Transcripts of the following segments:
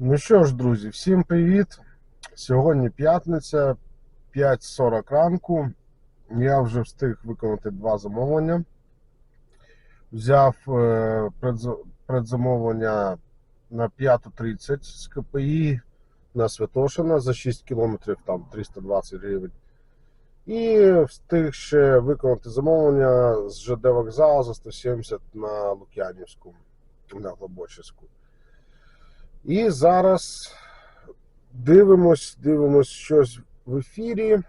Ну що ж, друзі, всім привіт! Сьогодні п'ятниця, 5.40 ранку. Я вже встиг виконати два замовлення. Взяв е, предзамовлення на 5.30 з КПІ на Святошина за 6 кілометрів, там 320 гривень. І встиг ще виконати замовлення з ЖД вокзалу за 170 на Лук'янівську, на Глибочицьку. І зараз дивимось, дивимось щось в ефірі.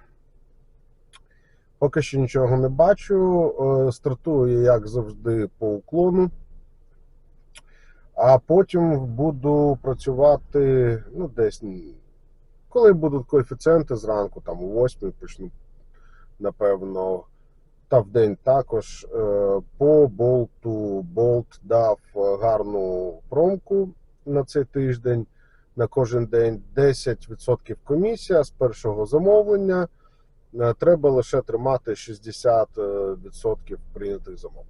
Поки що нічого не бачу. Е, Стартую як завжди, по уклону. А потім буду працювати ну, десь, коли будуть коефіцієнти зранку, там о 8 почну, напевно, та в день також. Е, По болту. Болт дав гарну промку цей тиждень на кожен день 10% комісія з першого замовлення. Е, Треба лише тримати 60% прийнятих замовлень.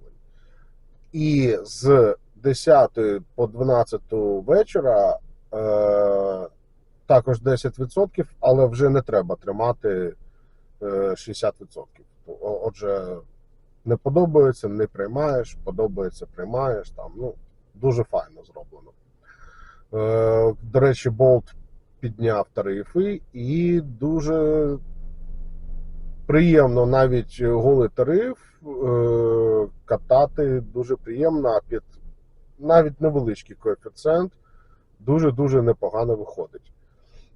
І з 10 по 12 вечора е, також 10%, але вже не треба тримати е, 60%. Отже, не подобається, не приймаєш, подобається, приймаєш. Там, ну, дуже файно зроблено. Е, До речі, Болт підняв тарифи і дуже приємно навіть голий тариф е, катати дуже приємно, а під навіть невеличкий коефіцієнт дуже-дуже непогано виходить.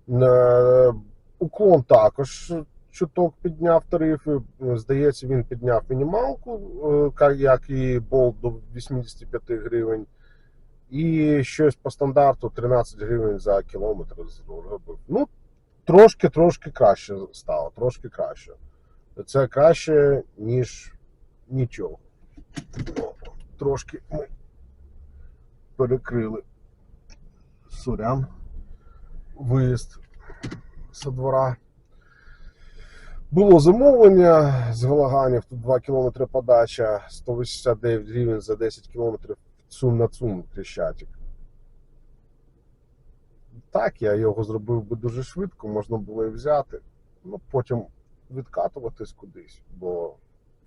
Е, Уклон також чуток підняв тарифи. Здається, він підняв мінімалку, як і Болт до 85 гривень. І щось по стандарту 13 гривень за кілометр зробив. Ну, трошки, трошки краще стало, трошки краще. Це краще, ніж нічого. Трошки ми перекрили сурян виїзд со двора. Було замовлення з Галаганів, тут 2 км подача, 189 гривень за 10 км цум на цум Хрещатик. Так, я його зробив би дуже швидко, можна було і взяти. Ну, потім відкатуватись кудись, бо в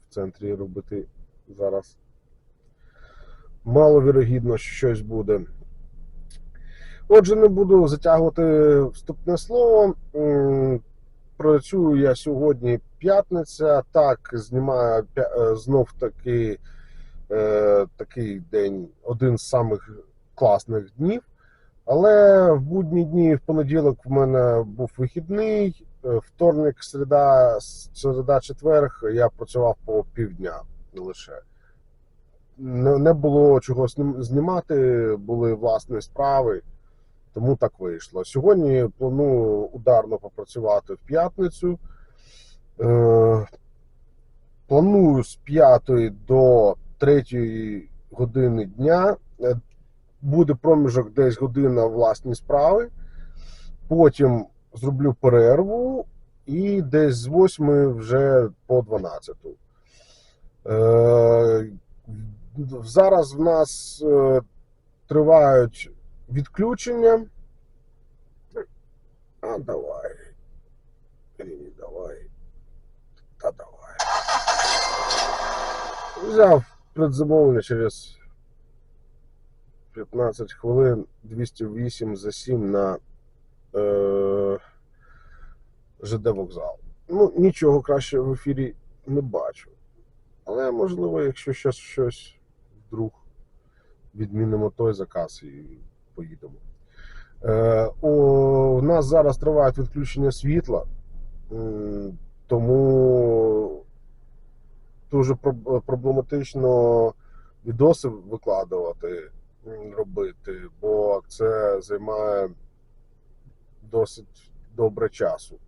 центрі робити зараз маловірогідно, що щось буде. Отже, не буду затягувати вступне слово. Працюю я сьогодні п'ятниця. Так, знімаю е, знов таки е, такий день, один з самих класних днів. Але в будні дні, в понеділок, в мене був вихідний, е, вторник, середа, середа, четверг я працював по півдня лише. Не, було чого знімати, були власні справи, тому так вийшло. Сьогодні планую ударно попрацювати в п'ятницю. Е, планую з 5 до 3 години дня. Е, Буде проміжок десь година власні справи. Потім зроблю перерву і десь з 8 вже по 12. Е, зараз в нас е, тривають відключення. А давай. Давай. Та давай. Взяв предзамовлення через 15 хвилин 208 за 7 на е, ЖД вокзал. Ну, нічого краще в ефірі не бачу. Але можливо, якщо щось щось вдруг відмінимо той заказ і поїдемо. Е, у нас зараз тривають відключення світла, тому дуже проблематично відоси викладувати, робити, бо це займає досить добре часу.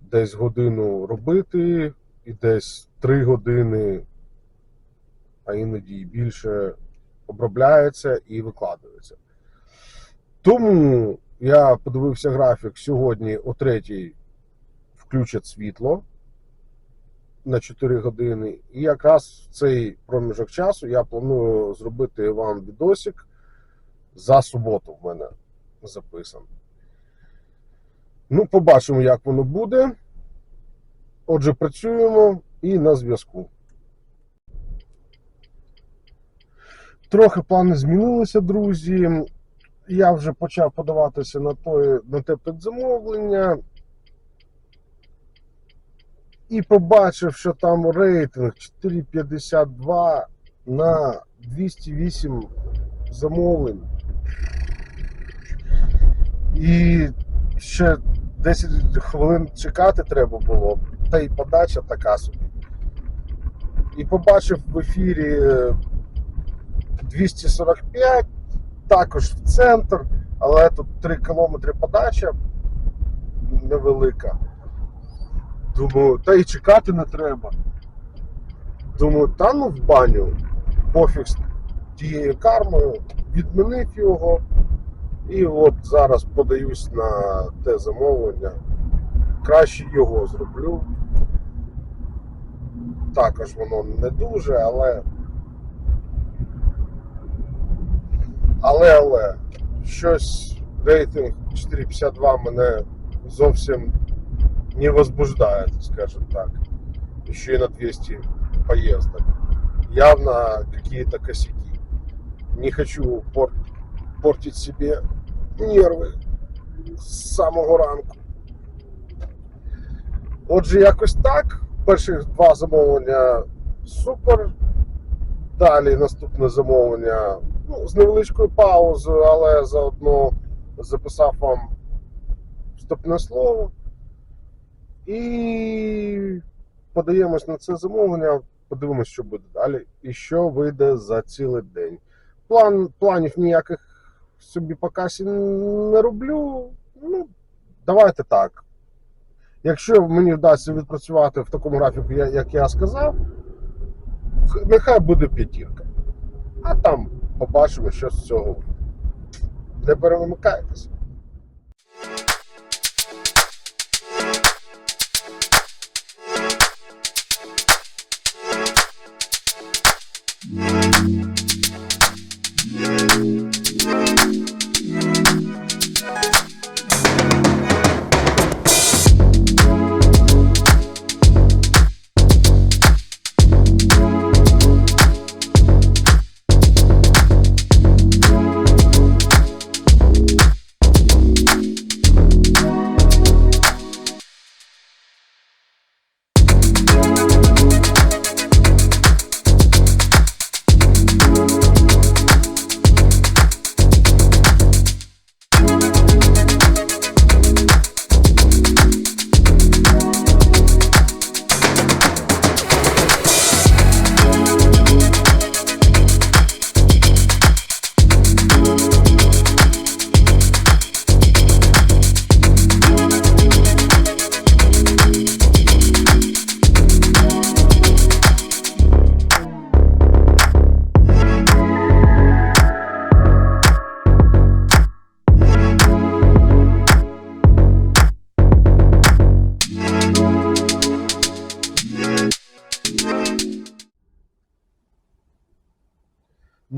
Десь годину робити, і десь три години, а іноді і більше обробляється і викладається. Тому я подивився графік сьогодні о третій включать світло на 4 години. І якраз в цей проміжок часу я планую зробити вам відосик за суботу в мене. записаний. Ну, побачимо, як воно буде. Отже, працюємо і на зв'язку. Трохи плани змінилися, друзі. Я вже почав подаватися на, той, на те підзамовлення. І побачив, що там рейтинг 4,52 на 208 замовлень. І ще 10 хвилин чекати треба було, та й подача така собі. І побачив в ефірі е, 245, також в центр, але тут 3 кілометри подача невелика. Думаю, та й чекати не треба. Думаю, та ну в баню, пофіг з тією кармою, відмінив його. І от зараз подаюсь на те замовлення. Краще його зроблю. Також воно не дуже, але. Але, але, щось рейтинг 4,52 мене зовсім не возбуждает, скажем так. Еще и на 200 поездок. Явно какие-то косяки. Не хочу пор- портить себе нерви з самого ранку. Отже, якось так. Перших два замовлення супер. Далі наступне замовлення ну, з невеличкою паузою, але заодно записав вам вступне слово. І подаємось на це замовлення, подивимось, що буде далі і що вийде за цілий день. План, планів ніяких собі по не роблю. Ну, давайте так. Якщо мені вдасться відпрацювати в такому графіку, як я сказав, нехай буде п'ятірка. А там побачимо, що з цього. Не перемикайтеся.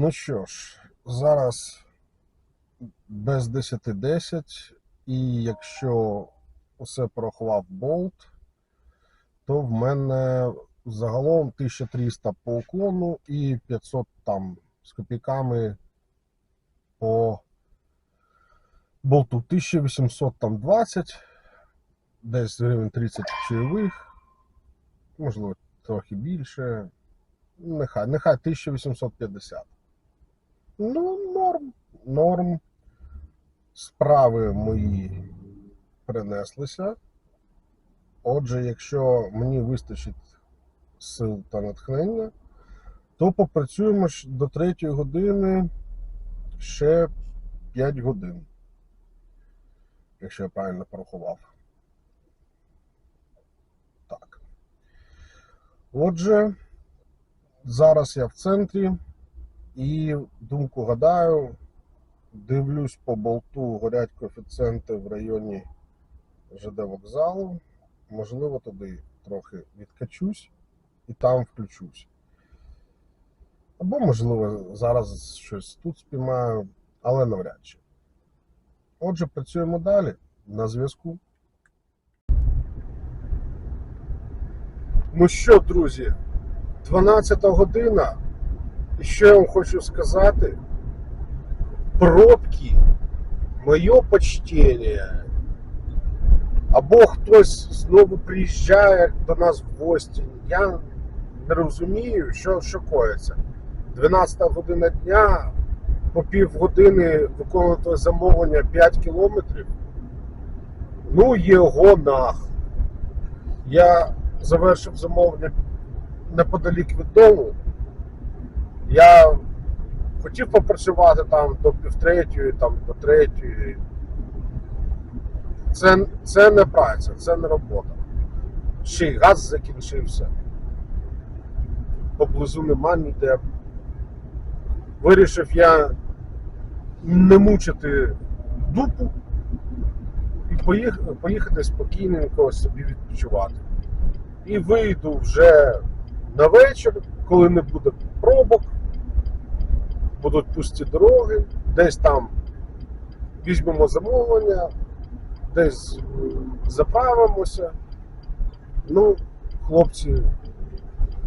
Ну що ж, зараз без 10-10, і якщо усе порахував болт, то в мене загалом 1300 по уклону і 500 там з копійками по болту 1800 там 20, десь гривень 30 чайових, можливо, трохи більше. Нехай, нехай 1850. Ну, норм, норм. Справи мої принеслися. Отже, якщо мені вистачить сил та натхнення, то попрацюємо до 3 години ще 5 годин. Якщо я правильно порахував. Так. Отже, зараз я в центрі. І думку гадаю, дивлюсь по болту, горять коефіцієнти в районі ЖД вокзалу. Можливо, туди трохи відкачусь і там включусь. Або, можливо, зараз щось тут спіймаю, але навряд чи. Отже, працюємо далі на зв'язку. Ну що, друзі, 12 година. Що я вам хочу сказати? Пробки, моє почтення. Або хтось знову приїжджає до нас в гості. Я не розумію, що, що коїться. 12 година дня, по півгодини виконувати замовлення 5 кілометрів. Ну, його нах. Я завершив замовлення неподалік від дому. Я хотів попрацювати там до півтретьої, там до третьої. Це, це не праця, це не робота. Ще й газ закінчився. Поблизу нема ніде. Вирішив я не мучити дупу і поїхати, спокійненько собі відпочивати. І вийду вже на вечір, коли не буде пробок, будуть пусті дороги, десь там візьмемо замовлення, десь заправимося. Ну, хлопці,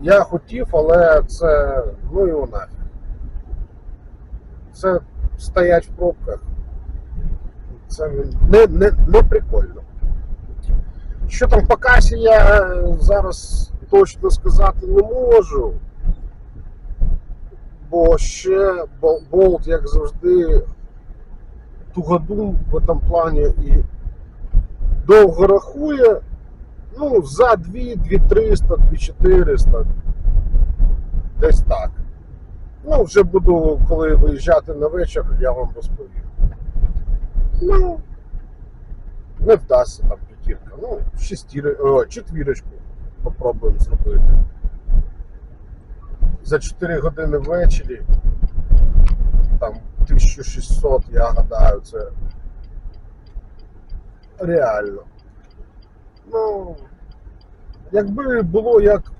я хотів, але це ну його нафіг. Це стоять в пробках. Це не, не, не прикольно. Що там по касі я е, зараз точно сказати не можу. Бо ще болт, як завжди, тугодум в цьому плані і довго рахує. Ну, за 2, 2300, 2400. Десь так. Ну, вже буду, коли виїжджати на вечір, я вам розповім. Ну, не вдасться там п'ятірка. Ну, шестіри, о, четвірочку попробуємо зробити. За 4 години ввечері. Там 1600, я гадаю, це реально. Ну, якби було як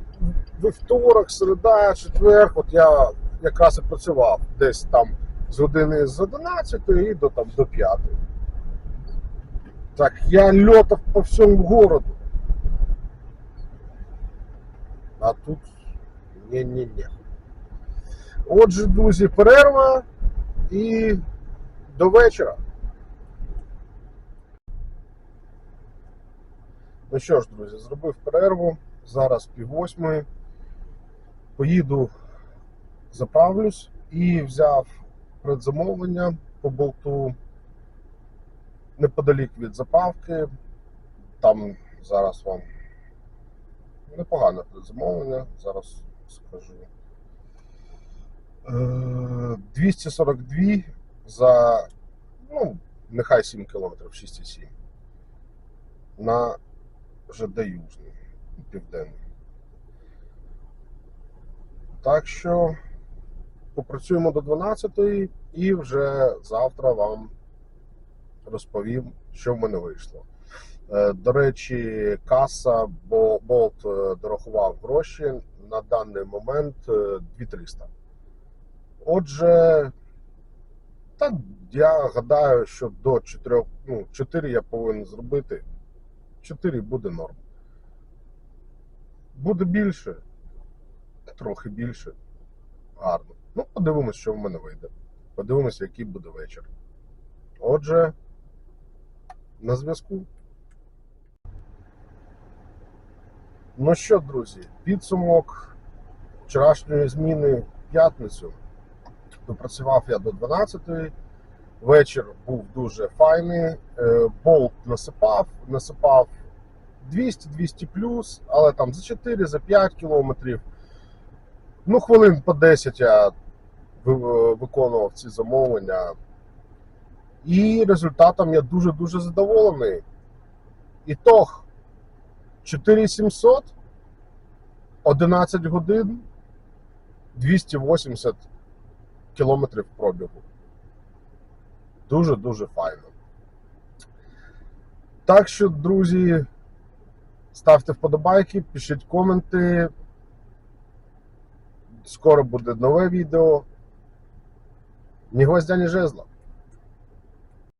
вівторок, середа, четвер, от я якраз і працював десь там з години з 11 і до там до 5. Так я льотав по всьому городу. А тут ні-ні-ні. Отже, друзі, перерва і до вечора. Ну що ж, друзі, зробив перерву. Зараз пів восьмої. Поїду, заправлюсь і взяв предзамовлення по болту неподалік від заправки. Там зараз вам непогане предзамовлення, зараз скажу. Е, 242 за, ну, нехай 7 кілометрів, 6,7. На ЖД Южний, Південний. Так що попрацюємо до 12 і вже завтра вам розповім, що в мене вийшло. Е, До речі, каса, бо болт е, дорахував гроші на даний момент е, 2300. Отже, та я гадаю, що до 4, ну, 4 я повинен зробити. 4 буде норм. Буде більше, трохи більше. Гарно. Ну, подивимось, що в мене вийде. Подивимось, який буде вечір. Отже, на зв'язку. Ну що, друзі, підсумок вчорашньої зміни в п'ятницю. Допрацював я до 12-ї. Вечір був дуже файний. Е, Болт насипав, насипав 200-200 плюс, але там за 4, за 5 кілометрів. Ну, хвилин по 10 я виконував ці замовлення. І результатом я дуже-дуже задоволений. Ітог 4700, 11 годин, 280 кілометрів пробігу. Дуже-дуже файно. Так що, друзі, ставте вподобайки, пишіть коменти. Скоро буде нове відео. Ні гвоздя, ні жезла.